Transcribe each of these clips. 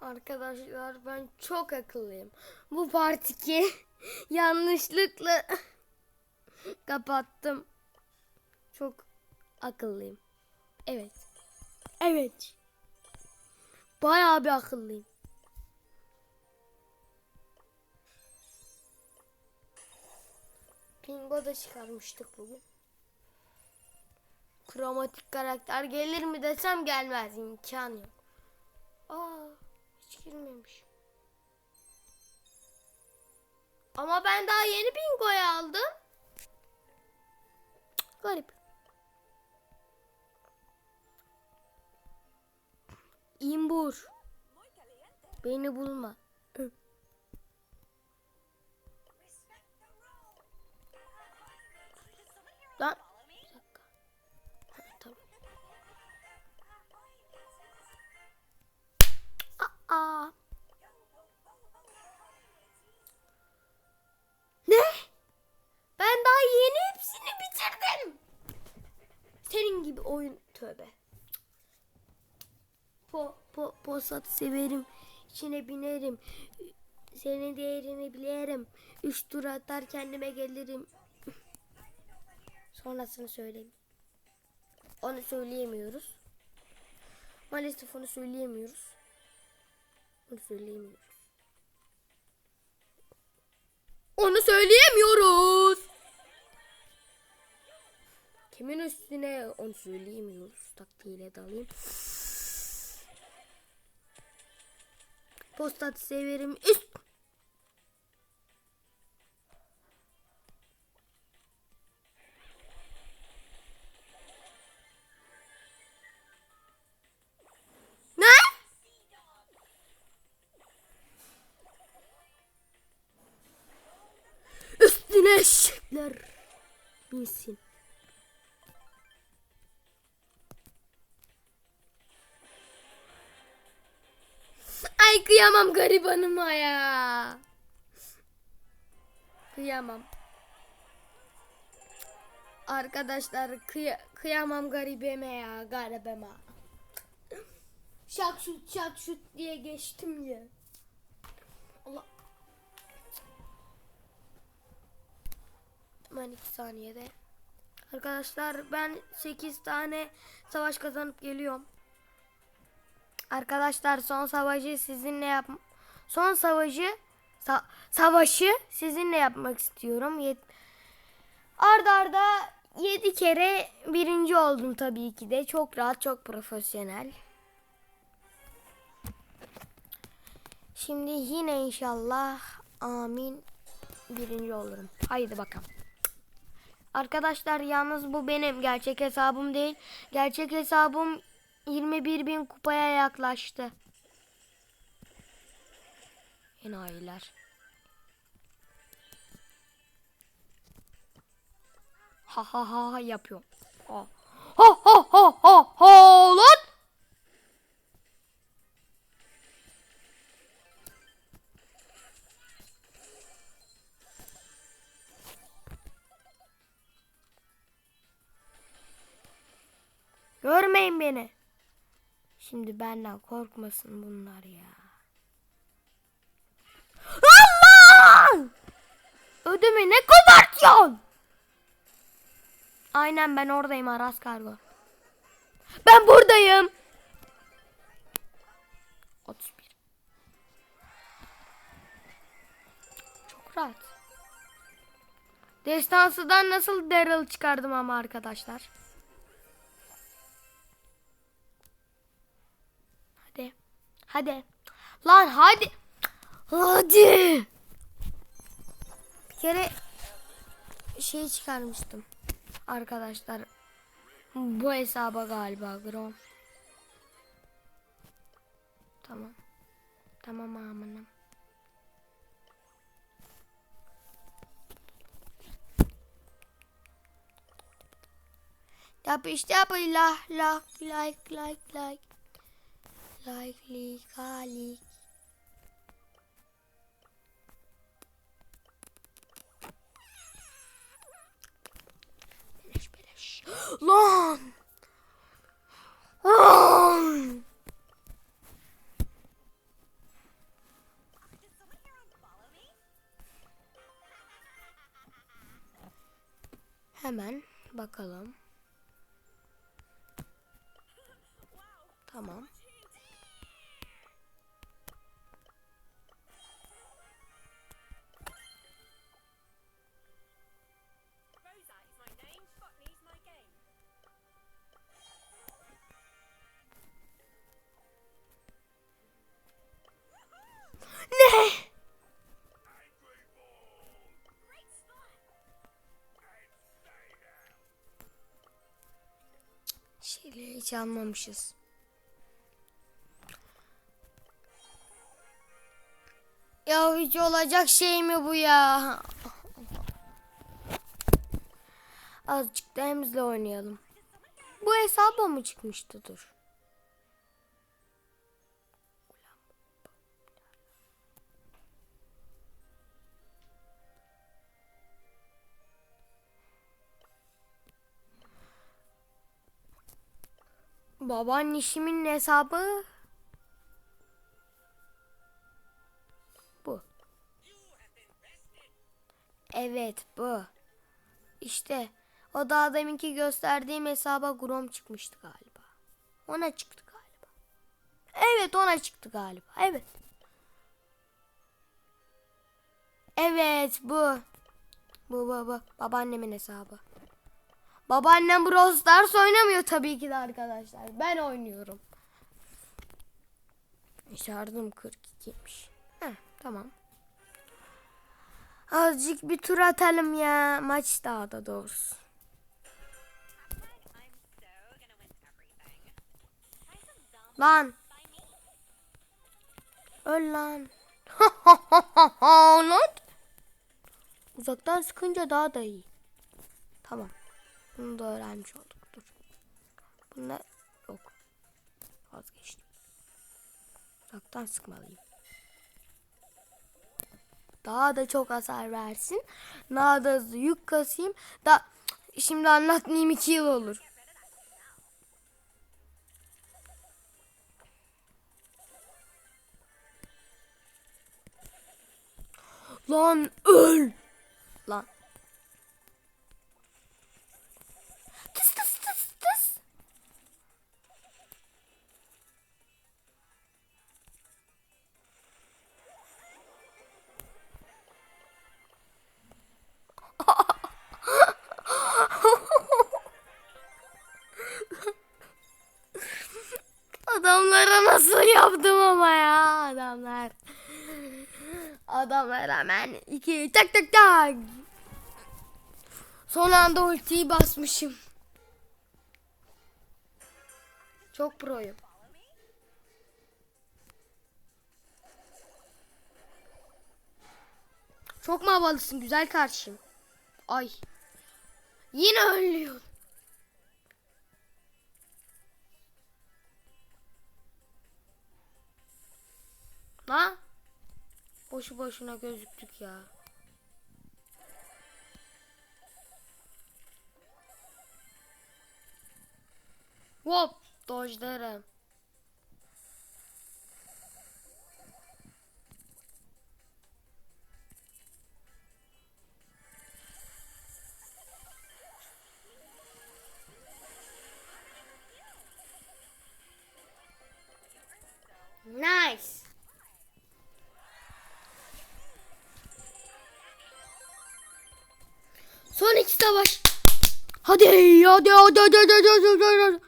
Arkadaşlar ben çok akıllıyım. Bu part 2 yanlışlıkla kapattım. Çok akıllıyım. Evet. Evet. Bayağı bir akıllıyım. Pingo da çıkarmıştık bugün. Kromatik karakter gelir mi desem gelmez. imkan yok. Aa, hiç girmemiş. Ama ben daha yeni Pingo'yu aldım. Garip. İmbur. Beni bulma. Aa. Ne? Ben daha yeni hepsini bitirdim. Senin gibi oyun tövbe. Po, po, posat severim. İçine binerim. Senin değerini bilirim. Üç tur atar kendime gelirim. Sonrasını söyleyeyim. Onu söyleyemiyoruz. Maalesef onu söyleyemiyoruz. Onu söyleyemiyoruz. Onu söyleyemiyoruz. Kimin üstüne onu söyleyemiyoruz. Taktiğiyle dalayım. Postat severim. Üst. Eşekler binsin. Ay kıyamam garibanıma ya. Kıyamam. Arkadaşlar kıya- kıyamam garibeme ya garibeme. Şak şut şak şut diye geçtim ya. Hemen iki saniyede. Arkadaşlar ben 8 tane savaş kazanıp geliyorum. Arkadaşlar son savaşı sizinle yap son savaşı sa- savaşı sizinle yapmak istiyorum. Yet arda arda 7 kere birinci oldum tabii ki de. Çok rahat, çok profesyonel. Şimdi yine inşallah amin birinci olurum. Haydi bakalım. Arkadaşlar yalnız bu benim gerçek hesabım değil. Gerçek hesabım 21 bin kupaya yaklaştı. Enayiler. Ha ha ha ha yapıyor. Şimdi benden korkmasın bunlar ya. Allah! Ödümü ne kopartıyorsun? Aynen ben oradayım Aras Kargo. Ben buradayım. 31. Çok rahat. Destansıdan nasıl Daryl çıkardım ama arkadaşlar. Hadi. Lan hadi. Hadi. Bir kere şey çıkarmıştım. Arkadaşlar. Bu hesaba galiba Grom. Tamam. Tamam amınım. Yap işte yap la like like like like Likely Kalik. Beleş beleş. Lan! Lan! Hemen bakalım. Tamam. Hiç almamışız. Ya hiç olacak şey mi bu ya? Azıcık da Emz'le oynayalım. Bu hesaba mı çıkmıştı dur? Babaannişimin hesabı bu. Evet bu. İşte o daha deminki gösterdiğim hesaba Grom çıkmıştı galiba. Ona çıktı galiba. Evet ona çıktı galiba. Evet. Evet bu. Bu bu bu. Babaannemin hesabı. Babaannem Brawl Stars oynamıyor tabii ki de arkadaşlar. Ben oynuyorum. Şarjım 42'ymiş. Heh, tamam. Azıcık bir tur atalım ya. Maç daha da doğrusu. Lan. Öl lan. lan. Uzaktan sıkınca daha da iyi. Tamam. Bunu da öğrenmiş olduk. Dur. Bunda yok. Vazgeçtim. Uzaktan sıkmalıyım. Daha da çok hasar versin. Daha da hızlı yük kasayım. Da şimdi anlatmayayım iki yıl olur. Lan öl. Lan. Adamlara nasıl yaptım ama ya adamlar. Adamlar hemen iki tak tak tak. Son anda ultiyi basmışım. Çok proyum. Çok mu havalısın güzel kardeşim? Ay. Yine ölüyor. Boşu boşuna gözüktük ya. Hop dojlarım. İki savaş. Hadi hadi hadi hadi hadi hadi hadi hadi. hadi.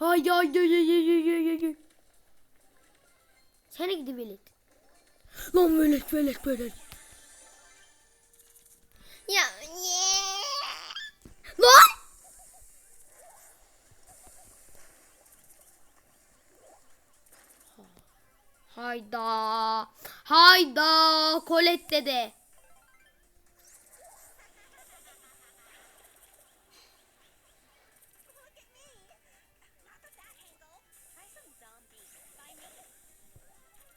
Ay ay ay ay ay ay ay ay. Seni gidi velet. Lan velet velet velet. Ya Lan! Hayda. Hayda. Colette dede.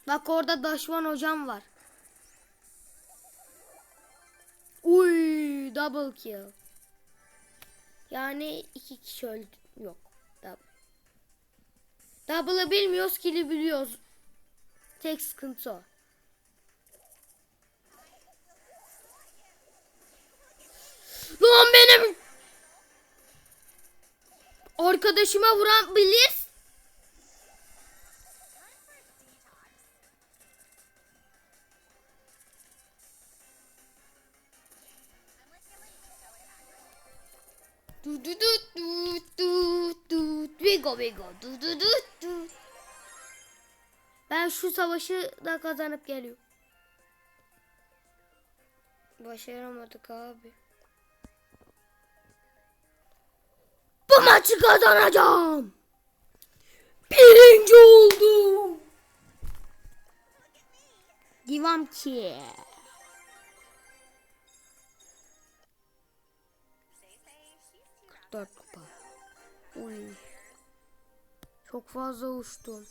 Bak orada Daşvan hocam var. Uy double kill. Yani iki kişi öldü. Yok. Double. Double'ı bilmiyoruz, kill'i biliyoruz. Tek sıkıntı o. Lan benim arkadaşıma vuran bilir. Du du du du du du Vigo du du du du Ben şu savaşı da kazanıp geliyorum. Başaramadık abi. Bu maçı kazanacağım. Birinci oldum. Divam ki. Dört kupa. Uy. Çok fazla uçtum.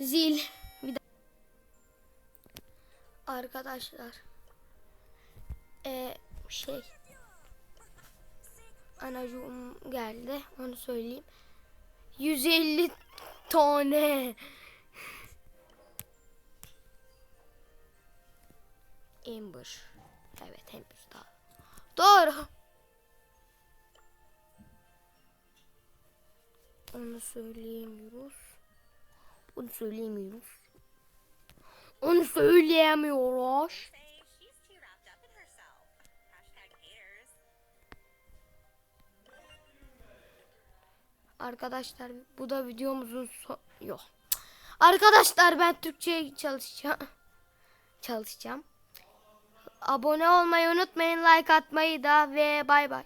Zil. Bir Arkadaşlar. Ee, şey. Anacığım geldi. Onu söyleyeyim. 150 tane. Amber. Evet Amber daha. Doğru. Onu söyleyemiyoruz. Onu söyleyemiyoruz. Onu söyleyemiyoruz. Arkadaşlar bu da videomuzun son... Yok. Arkadaşlar ben Türkçe çalışacağım. Çalışacağım. Abone olmayı unutmayın. Like atmayı da ve bay bay.